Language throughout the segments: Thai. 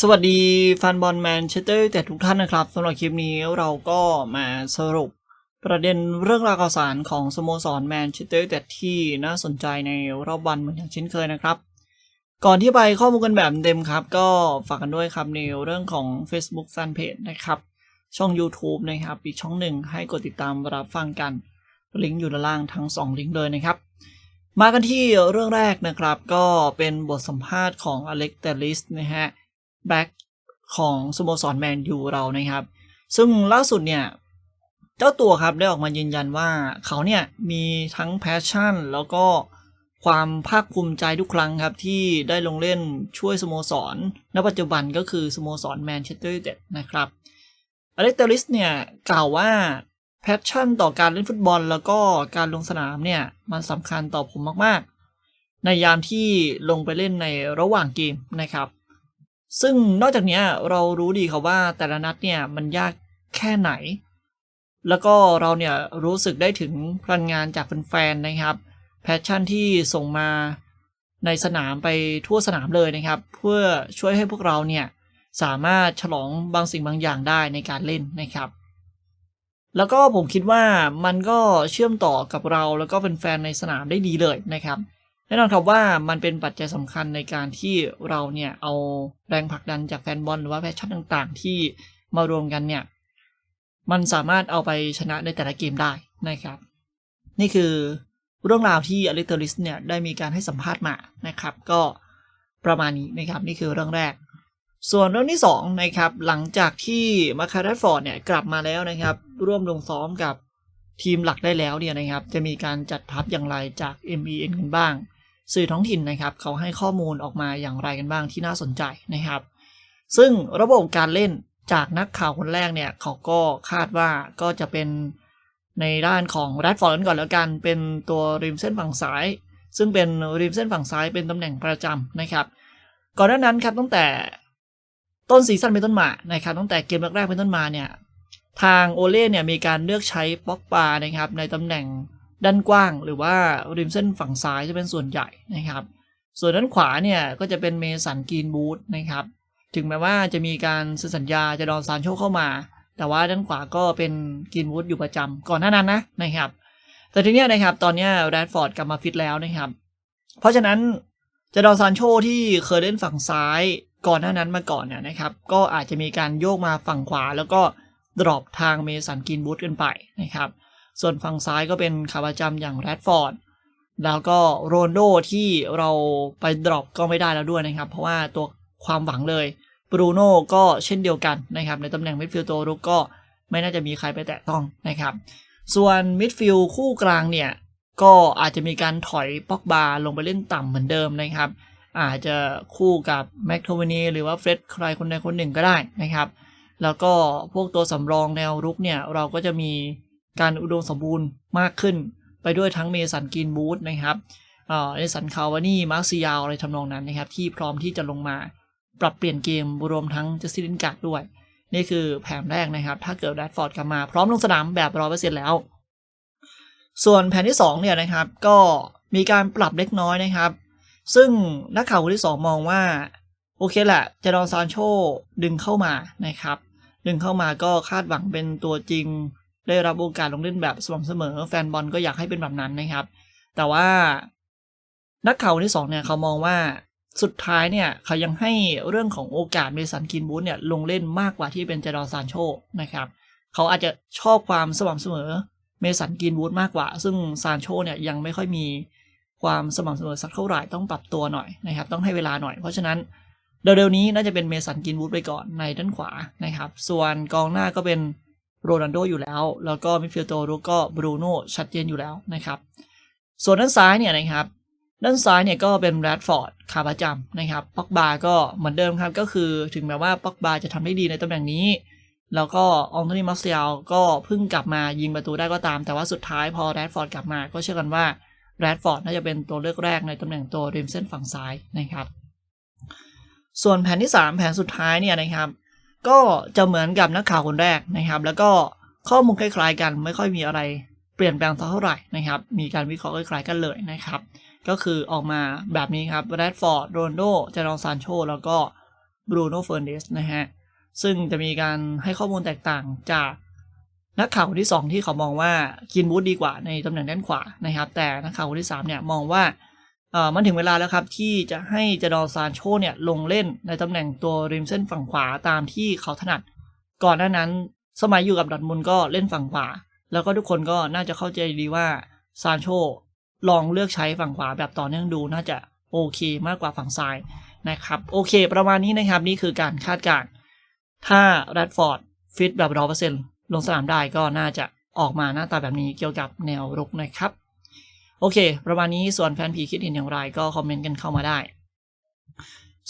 สวัสดีแฟนบอลแมนเชสเตอร์แต่ทุกท่านนะครับสำหรับคลิปนี้เราก็มาสรุปประเด็นเรื่องราวข่าวสารของสโมสรแมนเชสเตอร์แต่ที่น่าสนใจในรอบวันเหมือนอย่างเช่นเคยนะครับ ก่อนที่ไปข้อมูลกันแบบเต็มครับ ก็ฝากกันด้วยครับในเรื่องของ Facebook Fanpage นะครับ ช่อง YouTube นะครับอีกช่องหนึ่งให้กดติดตามรับฟังกันลิงก์อยู่ด้านล่างทั้ง 2 ลิงก์เลยนะครับ มากันที่เรื่องแรกนะครับก็เป็นบทสัมภาษณ์ของอเล็กเตลิสนะฮะ แบ็กของสโมสรแมนยูเรานะครับ ซึ่งล่าสุดเนี่ยเจ้าตัวครับได้ออกมายืนยันว่าเขาเนี่ยมีทั้งแพชชั่น แล้วก็ความภาคภูมิใจทุกครั้งครับที่ได้ลงเล่นช่วยสโมสร ณ ปัจจุบันก็คือสโมสรแมนเชสเตอร์ยูไนเต็ดนะครับอเล็กเตอริสเนี่ยกล่าวว่าแพชชั่นต่อการเล่นฟุตบอล แล้วก็การลงสนามเนี่ยมันสำคัญต่อผมมากๆ ในยามที่ลงไปเล่นในระหว่างเกมนะครับ ซึ่งนอกจากนี้เรารู้ดีครับว่าแต่ละนัดเนี่ยมันยากแค่ไหน แล้วก็เราเนี่ยรู้สึกได้ถึงพลังงานจากแฟนๆนะครับ แพชชั่นที่ส่งมาในสนามไปทั่วสนามเลยนะครับ เพื่อช่วยให้พวกเราเนี่ยสามารถฉลองบางสิ่งบางอย่างได้ในการเล่นนะครับ แล้วก็ผมคิดว่ามันก็เชื่อมต่อกับเราแล้วก็แฟนๆในสนามได้ดีเลยนะครับ แน่นอนครับว่ามันเป็นปัจจัยสำคัญในการที่เราเนี่ยเอาแรงผลักดันจากแฟนบอลหรือว่าแพชชั่นต่างๆ ที่มารวมกันเนี่ยมันสามารถเอาไปชนะในแต่ละเกมได้นะครับ นี่คือเรื่องราวที่อเล็กเตอริสเนี่ยได้มีการให้สัมภาษณ์มานะครับ ก็ประมาณนี้นะครับนี่คือเรื่องแรก ส่วนเรื่องที่สองนะครับหลังจากที่มาคาร์ดฟอร์ดเนี่ยกลับมาแล้วนะครับ ร่วมลงซ้อมกับทีมหลักได้แล้วเนี่ยนะครับ จะมีการจัดทัพอย่างไรจาก MEN กันบ้าง สื่อท้องถิ่นนะครับเขาให้ข้อมูลออกมาอย่างไรกันบ้างที่น่าสนใจนะครับ ซึ่งระบบการเล่นจากนักข่าวคนแรกเนี่ยเขาก็คาดว่าก็จะเป็นในด้านของแรดฟอร์ดก่อนแล้วกัน เป็นตัวริมเส้นฝั่งซ้าย ซึ่งเป็นริมเส้นฝั่งซ้ายเป็นตำแหน่งประจำนะครับ ก่อนหน้านั้นครับตั้งแต่ต้นซีซั่นเป็นต้นมานะครับตั้งแต่เกมแรกๆเป็นต้นมาเนี่ยทางโอเล่เนี่ยมีการเลือกใช้ป็อกปานะครับในตำแหน่ง ด้านกว้างหรือว่าริมเส้นฝั่งซ้ายจะเป็นส่วนใหญ่นะครับ ส่วนด้านขวาเนี่ยก็จะเป็นเมสันกรีนบูธนะครับ ถึงแม้ว่าจะมีการเซ็นสัญญาจะดอนซานโชเข้ามา แต่ว่าด้านขวาก็เป็นกรีนบูธอยู่ประจำก่อนหน้านั้นนะนะครับ แต่ทีเนี้ยนะครับตอนเนี้ยแรดฟอร์ดกลับมาฟิตแล้วนะครับ เพราะฉะนั้นจะดอนซานโชที่เคยเล่นฝั่งซ้ายก่อนหน้านั้นมาก่อนเนี่ยนะครับ ก็อาจจะมีการโยกมาฝั่งขวาแล้วก็ดรอปทางเมสันกินบูธกันไปนะครับ ส่วนฝั่งซ้ายก็เป็นขาประจำอย่างแรดฟอร์ดแล้วก็โรนโดที่เราไปดรอปก็ไม่ได้แล้วด้วยนะครับ เพราะว่าตัวความหวังเลยบรูโน่ก็เช่นเดียวกันนะครับ ในตำแหน่งมิดฟิลด์ตัวรุกก็ไม่น่าจะมีใครไปแตะต้องนะครับ ส่วนมิดฟิลด์คู่กลางเนี่ย ก็อาจจะมีการถอยป็อกบาลงไปเล่นต่ำเหมือนเดิมนะครับ อาจจะคู่กับแม็กโทวนีหรือว่าเฟร็ดใครคนใดคนหนึ่งก็ได้นะครับ แล้วก็พวกตัวสำรองแนวรุกเนี่ยเราก็จะมี การอุดมสมบูรณ์มากขึ้น ไปด้วยทั้งเมสันกินบูธนะครับเอ่อเอสันคาวานี่มาร์ซิยาวอะไรทำนองนั้นนะครับ ที่พร้อมที่จะลงมาปรับเปลี่ยนเกมรวมทั้งจัสตินการ์ดด้วย นี่คือแผนแรกนะครับ ถ้าเกิดแรดฟอร์ดกลับมาพร้อมลงสนามแบบร้อยเปอร์เซ็นต์แล้ว ส่วนแผนที่2เนี่ยนะครับ ก็มีการปรับเล็กน้อยนะครับ ซึ่งนักข่าวคนที่ 2 มองว่า โอเคแหละจะดอนซานโชดึงเข้ามานะครับ ดึงเข้ามาก็คาดหวังเป็นตัวจริง ได้รับโอกาสลงเล่นแบบสม่ำเสมอ แฟนบอลก็อยากให้เป็นแบบนั้นนะครับ แต่ว่านักข่าวที่สองเนี่ยเขามองว่าสุดท้ายเนี่ยเขายังให้เรื่องของโอกาสเมสันกินบูธเนี่ยลงเล่นมากกว่าที่เป็นเจดอนซานโชนะครับเขาอาจจะชอบความสม่ำเสมอเมสันกินบูธมากกว่า ซึ่งซานโชเนี่ยยังไม่ค่อยมีความสม่ำเสมอสักเท่าไหร่ต้องปรับตัวหน่อยนะครับ ต้องให้เวลาหน่อยเพราะฉะนั้นเร็วๆนี้น่าจะเป็นเมสันกินบูธไปก่อนในด้านขวานะครับ ส่วนกองหน้าก็เป็น โรนัลโดอยู่แล้ว แล้วก็มิดฟิลด์ตัวรุกก็บรูโน่ชัดเจนอยู่แล้วนะครับ ส่วนด้านซ้ายเนี่ยนะครับ ด้านซ้ายเนี่ยก็เป็นแรดฟอร์ดขาประจำนะครับป็อกบาก็เหมือนเดิมครับก็คือถึงแม้ว่าป็อกบาจะทำได้ดีในตำแหน่งนี้ แล้วก็อองโทนีมาร์เซียลก็เพิ่งกลับมายิงประตูได้ก็ตาม แต่ว่าสุดท้ายพอแรดฟอร์ดกลับมาก็เชื่อกันว่าแรดฟอร์ดน่าจะเป็นตัวเลือกแรกในตำแหน่งตัวริมเส้นฝั่งซ้ายนะครับ ส่วนแผนที่ 3 แผนสุดท้ายเนี่ยนะครับ ก็จะเหมือนกับนักข่าวคนแรกนะครับ แล้วก็ข้อมูลคล้าย ๆ กันไม่ค่อยมีอะไรเปลี่ยนแปลงเท่าไหร่นะครับ มีการวิเคราะห์คล้ายๆกันเลยนะครับ ก็คือออกมาแบบนี้ครับแรดฟอร์ดโรนโดเจรองซานโชแล้วก็บรูโน่เฟ r ร์เนสนะฮะซึ่งจะมีการให้ข้อมูลแตกต่างจากนักข่าวคนที่ 2 ที่เขามองว่ากินบูธดีกว่าในตำแหน่งด้านขวานะครับ แต่นักข่าวคนที่3เนี่ยมองว่า มันถึงเวลาแล้วครับที่จะให้จดอซานโชเนี่ยลงเล่นในตำแหน่งตัวริมเส้นฝั่งขวาตามที่เขาถนัด ก่อนหน้านั้น สมัยอยู่กับดอทมุนก็เล่นฝั่งขวา แล้วก็ทุกคนก็น่าจะเข้าใจดีว่าซานโชลองเลือกใช้ฝั่งขวาแบบต่อเนื่องดูน่าจะโอเคมากกว่าฝั่งซ้ายนะครับ โอเค ประมาณนี้นะครับ นี่คือการคาดการณ์ถ้าแรดฟอร์ดฟิตแบบร้อเปอร์เซ็นต์ลงสนามได้ก็น่าจะออกมาหน้าตาแบบนี้เกี่ยวกับแนวรุกนะครับ โอเค ประมาณนี้ส่วนแฟนผีคิดเห็นอย่างไรก็คอมเมนต์กันเข้ามาได้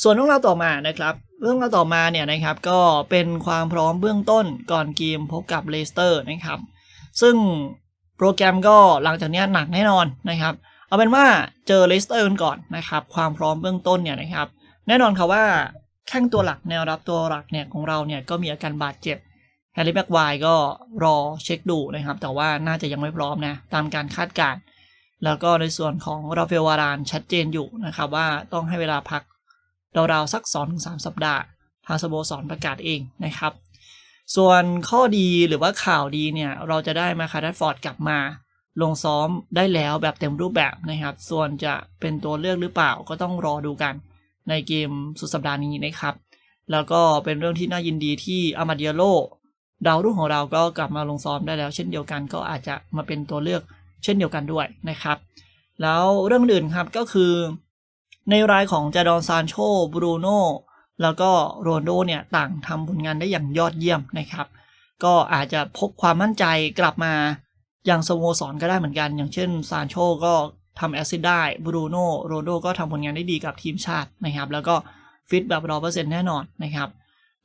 ส่วนเรื่องราวต่อมานะครับ เรื่องราวต่อมาเนี่ยนะครับก็เป็นความพร้อมเบื้องต้นก่อนเกมพบกับเลสเตอร์นะครับ ซึ่งโปรแกรมก็หลังจากเนี้ยหนักแน่นอนนะครับ เอาเป็นว่าเจอเลสเตอร์กันก่อนนะครับ ความพร้อมเบื้องต้นเนี่ยนะครับ แน่นอนครับว่าแข้งตัวหลักแนวรับตัวหลักเนี่ยของเราเนี่ยก็มีอาการบาดเจ็บแฮร์รี่แบ็กไวก็รอเช็คดูนะครับ แต่ว่าน่าจะยังไม่พร้อมนะ ตามการคาดการณ์ แล้วก็ในส่วนของราเฟลวารานชัดเจนอยู่นะครับว่าต้องให้เวลาพักราวๆสัก 2-3 สัปดาห์ ทางสโมสรประกาศเองนะครับ ส่วนข้อดีหรือว่าข่าวดีเนี่ย เราจะได้มาคาร์ดฟอร์ดกลับมา ลงซ้อมได้แล้วแบบเต็มรูปแบบนะครับ ส่วนจะเป็นตัวเลือกหรือเปล่าก็ต้องรอดูกันในเกมสุดสัปดาห์นี้นะครับ แล้วก็เป็นเรื่องที่น่ายินดีที่อามาเดียโลดาวรุ่งของเราก็กลับมาลงซ้อมได้แล้ว เช่นเดียวกันก็อาจจะมาเป็นตัวเลือก เช่นเดียวกันด้วยนะครับ แล้วเรื่องอื่นครับก็คือในรายของจาดอนซานโชบรูโน่แล้วก็โรนโดเนี่ยต่างทำผลงานได้อย่างยอดเยี่ยมนะครับ ก็อาจจะพกความมั่นใจกลับมาอย่างสโมสรก็ได้เหมือนกัน อย่างเช่นซานโชก็ทำแอซิดได้บรูโน่โรนโดก็ทำผลงานได้ดีกับทีมชาตินะครับ แล้วก็ฟิตแบบร้อเปอร์เซ็นต์แน่นอนนะครับ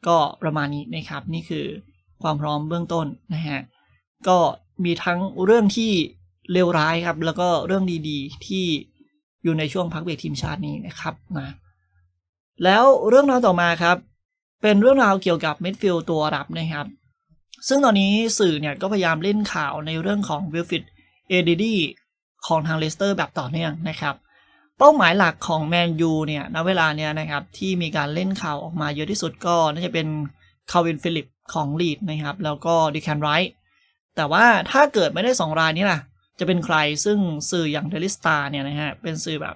ก็ประมาณนี้นะครับนี่คือความพร้อมเบื้องต้นนะฮะก็มีทั้งเรื่องที่ เลวร้ายครับ แล้วก็เรื่องดีๆ ที่อยู่ในช่วงพักเบรกทีมชาตินี้นะครับนะแล้วเรื่องราวต่อมาครับ เป็นเรื่องราวเกี่ยวกับมิดฟิลด์ตัวรับนะครับ ซึ่งตอนนี้สื่อเนี่ยก็พยายามเล่นข่าวในเรื่องของวิลฟิดเอเดดีของทางเลสเตอร์แบบต่อเนื่องนะครับ เป้าหมายหลักของแมนยูเนี่ยณเวลาเนี่ยนะครับ ที่มีการเล่นข่าวออกมาเยอะที่สุดก็น่าจะเป็นคาวินฟิลิปของลีดนะครับ แล้วก็ดิแคนไรท์แต่ว่าถ้าเกิดไม่ได้ 2 รายนี้ล่ะ จะเป็นใครซึ่งสื่ออย่างเดลิสตาเนี่ยนะฮะเป็นสื่อแบบ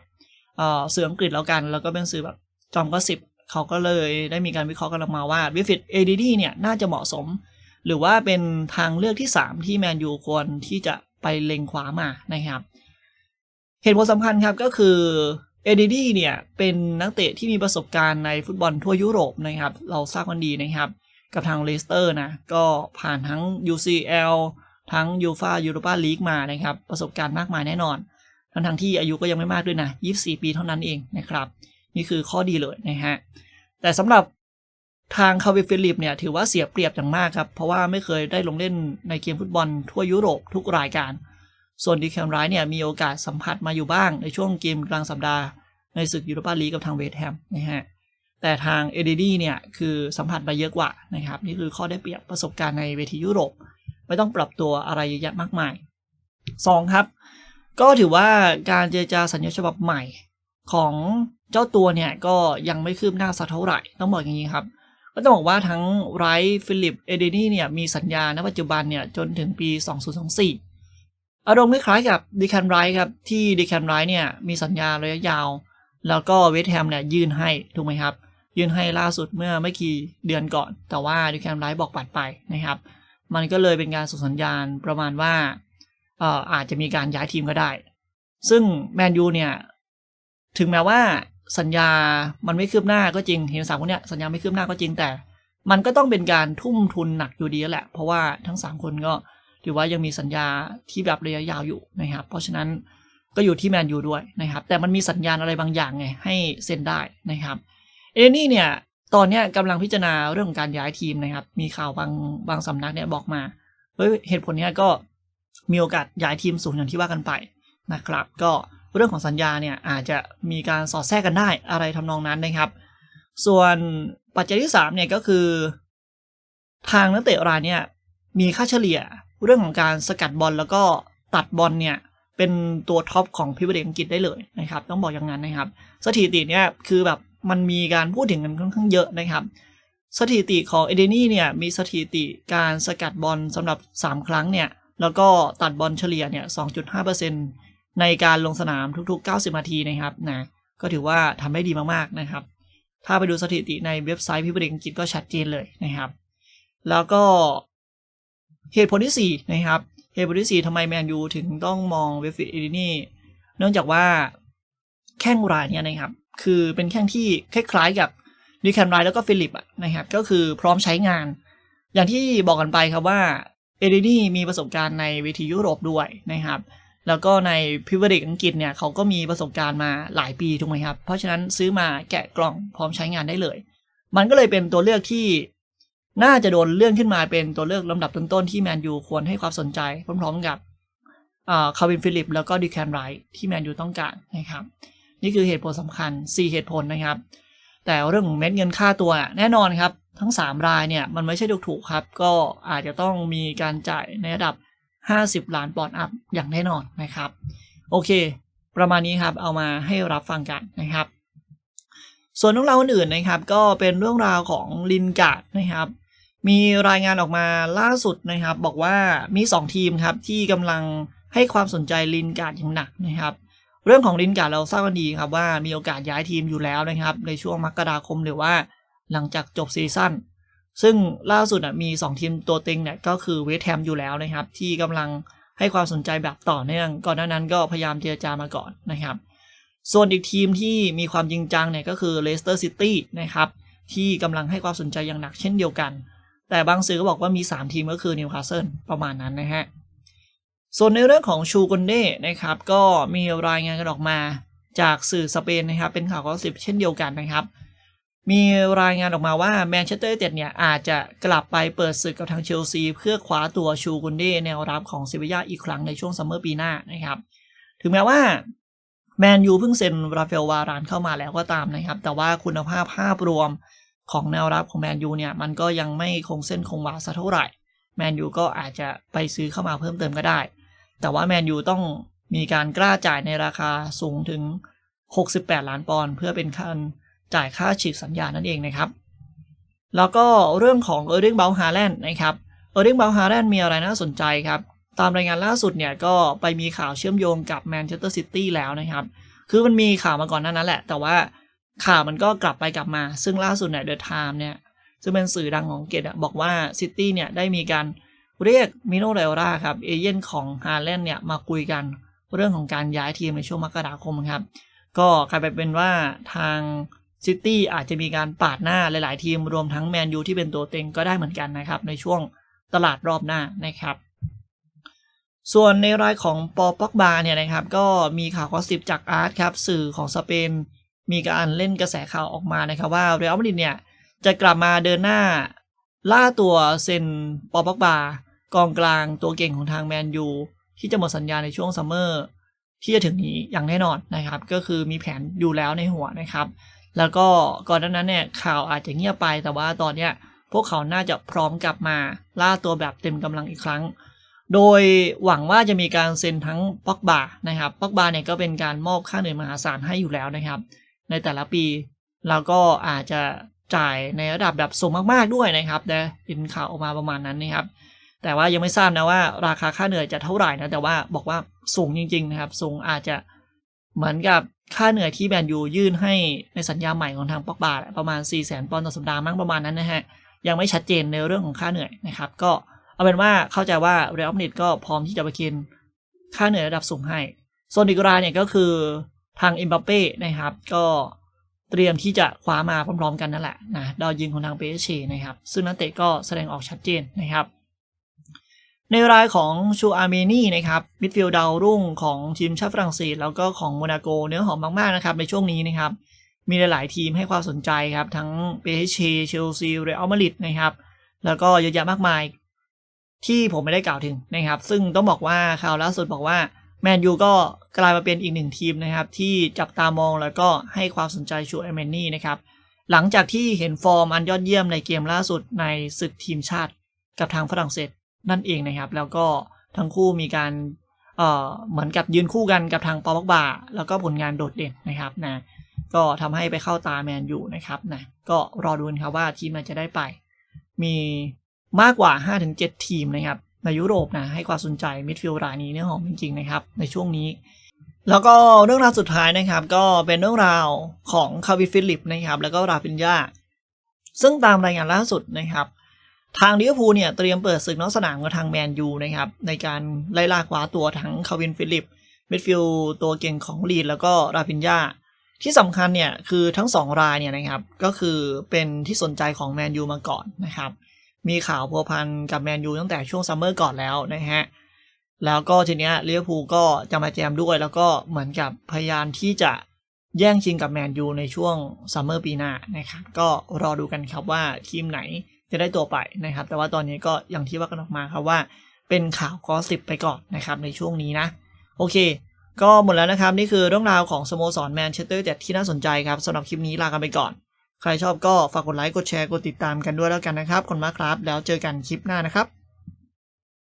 เอ่อสื่ออังกฤษแล้วกัน แล้วก็เป็นสื่อแบบจอมก็สิบเขาก็เลยได้มีการวิเคราะห์กันออกมาว่าวิฟิตเอดีดีเนี่ยน่าจะเหมาะสม หรือว่าเป็นทางเลือกที่ 3 ที่แมนยูควรที่จะไปเล็งขวามานะครับเหตุผลสำคัญครับก็คือเอดีดีเนี่ยเป็นนักเตะที่มีประสบการณ์ในฟุตบอลทั่วยุโรปนะครับ เราทราบกันดีนะครับ กับทางเลสเตอร์นะ ก็ผ่านทั้ง UCL ทั้งยูฟายูโรปาลีกมานะครับ ประสบการณ์มากมายแน่นอน ทั้งทั้งที่อายุก็ยังไม่มากด้วยนะ 24 ปีเท่านั้นเองนะครับ นี่คือข้อดีเลยนะฮะ แต่สำหรับทางคาวิฟิลิปเนี่ยถือว่าเสียเปรียบอย่างมากครับ เพราะว่าไม่เคยได้ลงเล่นในเกมฟุตบอลทั่วยุโรปทุกรายการ ส่วนดีแคมไรเนี่ยมีโอกาสสัมผัสมาอยู่บ้างในช่วงเกมกลางสัปดาห์ในศึกยูโรปาลีกกับทางเวสต์แฮมนะฮะแต่ทางเอเดดีเนี่ยคือสัมผัสมาเยอะกว่านะครับ นี่คือข้อได้เปรียบประสบการณ์ในเวทียุโรป ไม่ต้องปรับตัวอะไรเยอะแยะมากมาย 2 ครับ ก็ถือว่าการเจรจาสัญญาฉบับใหม่ของเจ้าตัวเนี่ยก็ยังไม่คืบหน้าสักเท่าไหร่ ต้องบอกอย่างนี้ครับ ก็ต้องบอกว่าทั้งไรท์ฟิลิป เอเดนี่เนี่ยมีสัญญาณปัจจุบันเนี่ยจนถึงปี 2024 อารมณ์คล้ายๆกับดีแคนไรท์ครับ ที่ดีแคนไรท์เนี่ยมีสัญญาระยะยาว แล้วก็เวสแฮมเนี่ยยื่นให้ถูกไหมครับ ยื่นให้ล่าสุดเมื่อไม่กี่เดือนก่อน แต่ว่าดีแคนไรท์บอกปัดไปนะครับ มันก็เลยเป็นการส่งสัญญาณประมาณว่าเอ่ออาจจะมีการย้ายทีมก็ได้ ซึ่งแมนยูเนี่ย ถึงแม้ว่าสัญญามันไม่คืบหน้าก็จริงเห็นสามคนเนี้ยสัญญาไม่คืบหน้าก็จริงแต่ มันก็ต้องเป็นการทุ่มทุนหนักอยู่ดีแหละ เพราะว่าทั้งสามคนก็ถือว่ายังมีสัญญาที่แบบระยะยาวอยู่นะครับ เพราะฉะนั้นก็อยู่ที่แมนยูด้วยนะครับ แต่มันมีสัญญาณอะไรบางอย่างไงให้เซ็นได้นะครับ เอเดนี่เนี่ย ตอนนี้กำลังพิจารณาเรื่องของการย้ายทีมนะครับ มีข่าวบางบางสำนักเนี่ยบอกมาเฮ้ยเหตุผลเนี้ยก็มีโอกาสย้ายทีมสูงอย่างที่ว่ากันไปนะครับ ก็เรื่องของสัญญาเนี่ยอาจจะมีการสอดแทรกกันได้อะไรทำนองนั้นนะครับ ส่วนปัจจัยที่3เนี่ยก็คือ ทางนักเตะรายเนี่ยมีค่าเฉลี่ยเรื่องของการสกัดบอลแล้วก็ตัดบอลเนี่ยเป็นตัวท็อปของพิเวอร์อังกฤษได้เลยนะครับ ต้องบอกอย่างนั้นนะครับ สถิติเนี่ยคือแบบ มันมีการพูดถึงกันค่อนข้างเยอะนะครับ สถิติของเอเดนี่เนี่ยมีสถิติการสกัดบอลสำหรับ 3 ครั้งเนี่ยแล้วก็ตัดบอลเฉลี่ยเนี่ย 2.5%ในการลงสนามทุก ๆ 90 นาทีนะครับนะก็ถือว่าทำได้ดีมากๆนะครับ ถ้าไปดูสถิติในเว็บไซต์พิบดีอังกฤษก็ชัดเจนเลยนะครับ แล้วก็เหตุผลที่ 4 นะครับ เหตุผลที่ 4ทำไมแมนยูถึงต้องมองเวฟฟิตเอเดนี่ เนื่องจากว่า แข้งรายเนี่ยนะครับ คือเป็นแข้งที่คล้ายๆกับดิแคนไรแล้วก็ฟิลิปอะนะครับ ก็คือพร้อมใช้งาน อย่างที่บอกกันไปครับว่าเอเดนี่มีประสบการณ์ในเวทียุโรปด้วยนะครับ แล้วก็ในพิวเดกอังกฤษเนี่ยเขาก็มีประสบการณ์มาหลายปีถูกไหมครับ เพราะฉะนั้นซื้อมาแกะกล่องพร้อมใช้งานได้เลย มันก็เลยเป็นตัวเลือกที่น่าจะโดนเลื่อนขึ้นมาเป็นตัวเลือกลำดับต้นๆที่แมนยูควรให้ความสนใจพร้อมๆกับคาร์วินฟิลิป แล้วก็ดิแคนไรที่แมนยูต้องการนะครับ นี่คือเหตุผลสำคัญ 4 เหตุผลนะครับ แต่เรื่องของเม็ดเงินค่าตัวแน่นอนครับ ทั้ง 3 รายเนี่ยมันไม่ใช่ถูกๆครับ ก็อาจจะต้องมีการจ่ายในระดับ 50 ล้านปอนด์อัพอย่างแน่นอนนะครับ โอเค ประมาณนี้ครับเอามาให้รับฟังกันนะครับ ส่วนเรื่องราวอื่นนะครับ ก็เป็นเรื่องราวของลินการ์ดนะครับมีรายงานออกมาล่าสุดนะครับ บอกว่ามี 2 ทีมครับที่กำลังให้ความสนใจลินการ์ดอย่างหนักนะครับ เรื่องของลินการ์เราทราบกันดีครับว่ามีโอกาสย้ายทีมอยู่แล้วนะครับ ในช่วงมกราคมหรือว่าหลังจากจบซีซั่นซึ่งล่าสุดมี 2 ทีมตัวเต็งเนี่ยก็คือเวสต์แฮมอยู่แล้วนะครับ ที่กำลังให้ความสนใจแบบต่อเนื่อง ก่อนหน้านั้นก็พยายามเจรจามาก่อนนะครับ ส่วนอีกทีมที่มีความจริงจังเนี่ยก็คือเลสเตอร์ซิตี้นะครับที่กำลังให้ความสนใจอย่างหนักเช่นเดียวกัน แต่บางสื่อก็บอกว่ามี 3 ทีมก็คือนิวคาสเซิลประมาณนั้นนะฮะ ส่วนในเรื่องของชูกนเด้นะครับก็มีรายงานกันออกมา จากสื่อสเปนนะครับเป็นข่าวก็สิบเช่นเดียวกันนะครับ มีรายงานออกมาว่าแมนเชสเตอร์ยูไนเต็ดเนี่ยอาจจะกลับไปเปิดศึกกับทางเชลซี เพื่อคว้าตัวชูกุนเด้แนวรับของเซบียาอีกครั้งในช่วงซัมเมอร์ปีหน้านะครับ ถึงแม้ว่าแมนยูเพิ่งเซ็นราฟเอลวารานเข้ามาแล้วก็ตามนะครับ แต่ว่าคุณภาพภาพรวมของแนวรับของแมนยูเนี่ยมันก็ยังไม่คงเส้นคงวาสักเท่าไหร่แมนยูก็อาจจะไปซื้อเข้ามาเพิ่มเติมก็ได้ แต่ว่าแมนยูต้องมีการกล้าจ่ายในราคาสูงถึง 68 ล้านปอนด์เพื่อเป็นการจ่ายค่าฉีกสัญญานั่นเองนะครับ แล้วก็เรื่องของเออร์ i ิงเบลฮาแลนด์นะครับเออร์ i ิงเบลฮาแลนด์มีอะไรน่าสนใจครับ ตามรายงานล่าสุดเนี่ยก็ไปมีข่าวเชื่อมโยงกับแมนเชสเตอร์ซิตี้แล้วนะครับ คือมันมีข่าวมาก่อนหนั้นนั้นแหละ แต่ว่าข่าวมันก็กลับไปกลับมา ซึ่งล่าสุดเนี่ยเดอะไทม์เนี่ยซึ่งเป็นสื่อดังของอังกฤษบอกว่าซิตี้เนี่ยได้มีการเเรียกมิโนเรลราครับเอเย่นของฮาแลนด์เนี่ยมาคุยกันเรื่องของการย้ายทีมในช่วงมกราคมครับก็กลายไปเป็นว่าทางซิตี้อาจจะมีการปาดหน้าหลาย ๆ ทีมรวมทั้งแมนยูที่เป็นตัวเต็งก็ได้เหมือนกันนะครับ ในช่วงตลาดรอบหน้านะครับ ส่วนในรายของปอป็อกบาเนี่ยนะครับ ก็มีข่าวกอสิบจากอาร์ตครับสื่อของสเปน มีการเล่นกระแสข่าวออกมานะครับ ว่าเรอัลมาดริดเนี่ยจะกลับมาเดินหน้าล่าตัวเซนปอป็อกบา กองกลางตัวเก่งของทางแมนยูที่จะหมดสัญญาในช่วงซัมเมอร์ที่จะถึงนี้อย่างแน่นอนนะครับ ก็คือมีแผนอยู่แล้วในหัวนะครับ แล้วก็ก่อนหน้านั้นเนี่ยข่าวอาจจะเงียบไปแต่ว่าตอนเนี้ยพวกเขาน่าจะพร้อมกลับมาล่าตัวแบบเต็มกำลังอีกครั้ง โดยหวังว่าจะมีการเซ็นทั้งป็อกบานะครับป็อกบาเนี่ยก็เป็นการมอบค่าเหนื่อยมหาศาลให้อยู่แล้วนะครับ ในแต่ละปี แล้วก็อาจจะจ่ายในระดับแบบสูงมากๆด้วยนะครับแต่เป็นข่าวออกมาประมาณนั้นนะครับ แต่ว่ายังไม่ทราบนะว่าราคาค่าเหนื่อยจะเท่าไหร่นะแต่ว่าบอกว่าสูงจริง ๆ นะครับ สูงอาจจะเหมือนกับค่าเหนื่อยที่แมนยูยื่นให้ในสัญญาใหม่ของทางปอกบาประมาณ 4 0 0 0 0 0ปอนด์ต่อสัปดาห์มั้งประมาณนั้นนะฮะยังไม่ชัดเจนในเรื่องของค่าเหนื่อยนะครับ ก็เอาเป็นว่าเข้าใจว่าเรอัลมาดริดก็พร้อมที่จะไปเคนค่าเหนื่อยระดับสูงให้ส่วนอีกรายเนี่ยก็คือทางอิมบัปเป้นะครับ ก็เตรียมที่จะคว้ามาพร้อมๆกันนั่นแหละนะดาวยิงของทางเปเชนะครับ ซึ่งนักเตะก็แสดงออกชัดเจนนะครับ ในรายของชูอาร์เมนีนะครับมิดฟิลด์ดาวรุ่งของทีมชาติฝรั่งเศส แล้วก็ของโมนาโกเนื้อหอมมากๆนะครับในช่วงนี้นะครับ มีหลายๆทีมให้ความสนใจครับ ทั้งเปเชเชลซีเรอัลมาดริดนะครับแล้วก็เยอะแยะมากมาย ที่ผมไม่ได้กล่าวถึงนะครับ ซึ่งต้องบอกว่าข่าวล่าสุดบอกว่าแมนยูก็กลายมาเป็นอีกหนึ่งทีมนะครับ ที่จับตามองแล้วก็ให้ความสนใจชูเอเมนนี่นะครับหลังจากที่เห็นฟอร์มอันยอดเยี่ยมในเกมล่าสุดในศึกทีมชาติกับทางฝรั่งเศส นั่นเองนะครับ แล้วก็ทั้งคู่มีการเอ่อเหมือนกับยืนคู่กันกับทางปอบ็อกบาแล้วก็ผลงานโดดเด่นนะครับนะก็ทำให้ไปเข้าตาแมนยูนะครับนะก็รอดูนครับว่าทีมไหนจะได้ไป มีมากกว่า 5-7 ทีมนะครับในยุโรปนะให้ความสนใจมิดฟิลด์รายนี้เนี่ยหอมจริงๆนะครับในช่วงนี้ แล้วก็เรื่องราวสุดท้ายนะครับ ก็เป็นเรื่องราวของคาวิฟิลิปนะครับแล้วก็ราฟินยาซึ่งตามรายงานล่าสุดนะครับ ทางลิเวอร์พูลเนี่ยเตรียมเปิดศึกนอกสนามกับทางแมนยูนะครับในการไล่ล่าคว้าตัวทั้งคาวินฟิลิปมิดฟิลตัวเก่งของลีดแล้วก็ราฟินยาที่สำคัญเนี่ยคือทั้งสองรายเนี่ยนะครับก็คือเป็นที่สนใจของแมนยูมาก่อนนะครับมีข่าวพัวพันกับแมนยูตั้งแต่ช่วงซัมเมอร์ก่อนแล้วนะฮะแล้วก็ทีเนี้ยลิเวอร์พูลก็จะมาแจมด้วย แล้วก็เหมือนกับพยายามที่จะแย่งชิงกับแมนยูในช่วงซัมเมอร์ปีหน้านะครับก็รอดูกันครับว่าทีมไหน จะได้ตัวไปนะครับ แต่ว่าตอนนี้ก็อย่างที่ว่ากันออกมาครับว่า เป็นข่าวกอสิบไปก่อนนะครับในช่วงนี้นะ โอเค ก็หมดแล้วนะครับ นี่คือเรื่องราวของสโมสรแมนเชสเตอร์ยูไนเต็ดที่น่าสนใจครับสำหรับคลิปนี้ลากันไปก่อน ใครชอบก็ฝากกดไลค์กดแชร์กดติดตามกันด้วยแล้วกันนะครับขอบคุณมากครับ แล้วเจอกันคลิปหน้านะครับ